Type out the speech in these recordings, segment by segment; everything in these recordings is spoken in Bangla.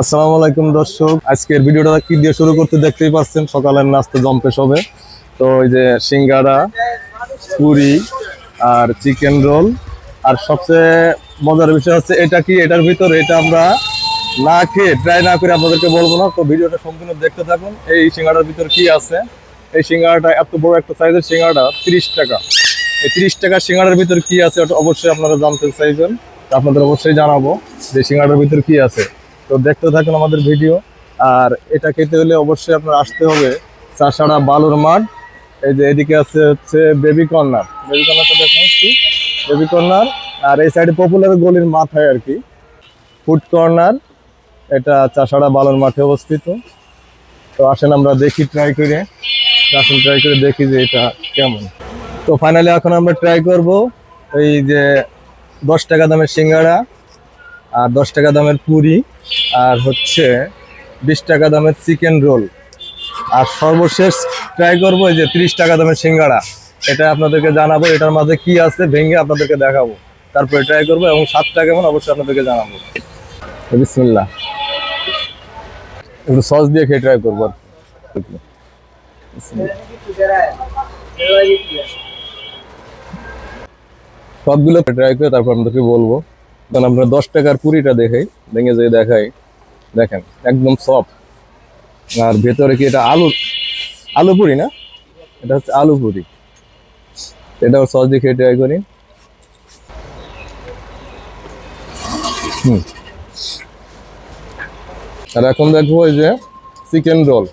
আসসালামু আলাইকুম দর্শক। আজকের ভিডিওটা কি দিয়ে শুরু করতে দেখতেই পাচ্ছেন, সকালের নাস্তা জম্পেশ হবে। তো ওই যে সিঙ্গারা, পুরি আর চিকেন রোল। আর সবচেয়ে মজার বিষয় হচ্ছে এটা কি? এটার ভিতর এটা আমরা না খেয়ে ট্রাই না করে আপনাদেরকে বলব না। তো ভিডিওটা সম্পূর্ণ দেখতে থাকুন, এই সিঙ্গারার ভিতর কি আছে? এই সিঙ্গারাটা এত বড় একটা সাইজের সিঙ্গারাটা, তিরিশ টাকা। এই তিরিশ টাকার সিঙ্গারার ভিতর কি আছে? ওটা অবশ্যই আপনারা জানতে চাইবেন। আপনাদের অবশ্যই জানাব যে সিঙ্গারার ভিতর কি আছে। তো দেখতে থাকুন আমাদের ভিডিও। আর এটা খেতে হলে অবশ্যই আপনার আসতে হবে চাষাড়া বালুর মাঠ। এই যে এদিকে আছে হচ্ছে বেবি কর্নার। বেবি কর্নারটা দেখুন বেবি কর্নার, আর এই সাইডে পপুলার গলির মাথায় আর কি। ফুড কর্নার, এটা চাষাড়া বালুর মাঠে অবস্থিত। তো আসেন আমরা দেখি ট্রাই করে। আসেন ট্রাই করে দেখি যে এটা কেমন। তো ফাইনালি এখন আমরা ট্রাই করব এই যে দশ টাকা দামের সিঙ্গাড়া। আর দশ টাকা দামের পুরি, আর হচ্ছে বিশ টাকা দামের চিকেন রোল আর সর্বশেষ ট্রাই করব যে তিরিশ টাকা দামের সিঙ্গাড়া। এটা আপনাদেরকে জানাব, এটার মাঝে কি আছে ভেঙে আপনাদেরকে দেখাবো। তারপরে ট্রাই করব এবং স্বাদটা কেমন অবশ্যই আপনাদেরকে জানাব। বিসমিল্লাহ। একটু সস দিয়ে খেয়ে ট্রাই করব আর। সবগুলো ট্রাই করে তারপর আপনাদেরকে বলব। কারণ আমরা দশ টাকার পুরিটা দেখাই, ভেঙে যে দেখাই। দেখেন, একদম সফট আর ভেতরে কি এটা আলু আলু পুরি না? এটা হচ্ছে আলু পুরি। এটাও সস দিয়ে খেয়ে ট্রাই করি। আর এখন দেখব এই যে চিকেন রোল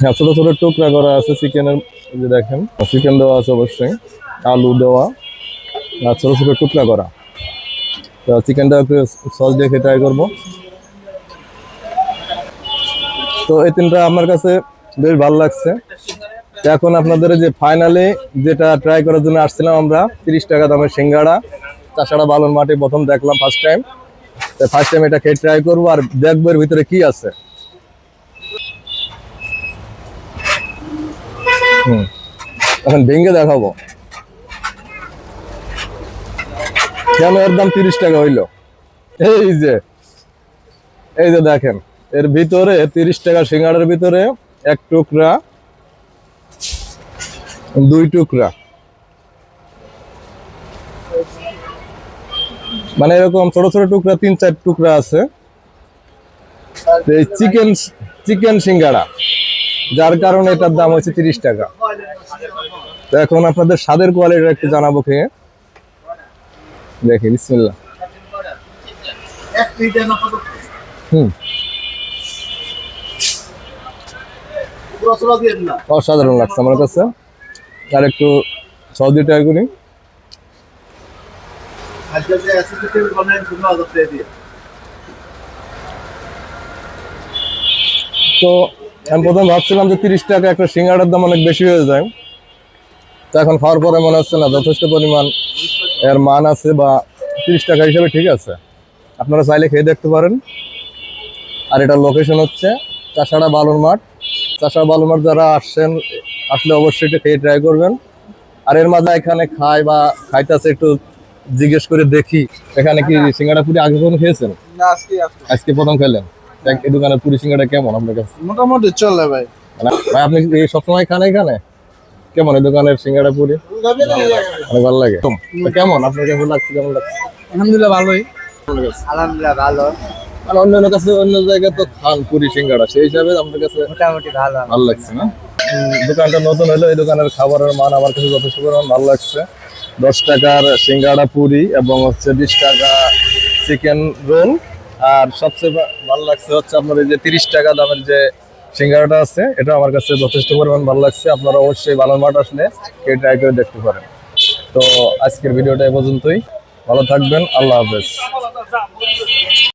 হ্যাঁ ছোট ছোট টুকরা করা আছে চিকেনের যে দেখেন চিকেন দেওয়া আছে অবশ্যই। আলু দেওয়া। আর ছোট ছোট টুকরা করা। তো চিকেনটা একটু সস দিয়ে ট্রাই করব। তো এই তিনটা আমার কাছে বেশ ভালো লাগছে। এখন আপনাদের যে ফাইনালি যেটা ট্রাই করার জন্য আসছিলাম আমরা, তিরিশ টাকা দামের সিঙ্গাড়া। তাছাড়া বালন মাঠে প্রথম দেখলাম ফার্স্ট টাইম তো ফার্স্ট টাইম এটা খেয়ে ট্রাই করব আর দেখব এর ভিতরে কি আছে। এখন ভেঙে দেখাবো। কেন এর দাম তিরিশ টাকা হইল। এই যে এই যে দেখেন, এর ভিতরে তিরিশ টাকা সিঙ্গাড়ার ভিতরে এক টুকরা, দুই টুকরা। মানে এরকম ছোট ছোট টুকরা, তিন চার টুকরা আছে। চিকেন চিকেন সিঙ্গাড়া যার কারণে এটার দাম হচ্ছে তিরিশ টাকা। তো এখন আপনাদের স্বাদের কোয়ালিটি একটু জানাব খেয়ে। দেখি, বিসমিল্লাহ। অসাধারণ লাগছে আমার কাছে। আর একটু সহজে ট্রাই করি তো আমি প্রথম ভাবছিলাম যে তিরিশ টাকা একটা সিঙ্গাড়ার দাম অনেক বেশি হয়ে যায়। তো এখন খাওয়ার পরে মনে হচ্ছে না যথেষ্ট পরিমাণ এর মান আছে বা তিরিশ টাকা হিসাবে ঠিক আছে। আপনারা চাইলে খেয়ে দেখতে পারেন। আর এটার লোকেশন হচ্ছে চাষাড়া বালুর মাঠ। চাষাড়া বালুর মাঠ যারা আসছেন আসলে অবশ্যই এটা খেয়ে ট্রাই করবেন। আর এর মাঝে এখানে খায় বা খাইতেছে একটু জিজ্ঞেস করে দেখি। এখানে কি সিঙ্গাড়া পুরি আগে কখনো খেয়েছেন? আজকে প্রথম খেলেন? এই দোকানের পুরি সিঙ্গাড়া কেমন আপনার কাছে? মোটামুটি চলে ভাই। মানে ভাই আপনি কি সবসময় খান এখানে? কেমন এই দোকানের সিঙ্গাড়া পুরি? অনেক ভালো লাগে? কেমন? আপনার কাছে লাগছে? কেমন লাগছে? আলহামদুলিল্লাহ ভালোই। আলহামদুলিল্লাহ ভালো। আর অন্য অন্য কাছে অন্য জায়গায় তো খান পুরি সিঙ্গাড়া সেই হিসাবে আপনার কাছে মোটামুটি ভালো। ভালো লাগছে না? দোকানটা নতুন হলো এই দোকানের খাবারের মান আমার কাছে যথেষ্ট পরিমাণ ভালো লাগছে। দশ টাকার সিঙ্গাড়া পুরি এবং হচ্ছে বিশ টাকা চিকেন রোল আর সবচেয়ে ভালো লাগছে হচ্ছে আপনার এই যে তিরিশ টাকা দামের যে সিঙ্গাড়াটা আছে, এটা আমার কাছে যথেষ্ট পরিমাণ ভালো লাগছে। আপনারা অবশ্যই মাঠ আসলে এই ট্রাই করে দেখতে পারেন। তো আজকের ভিডিওটা এ পর্যন্তই। ভালো থাকবেন, আল্লাহ হাফেজ।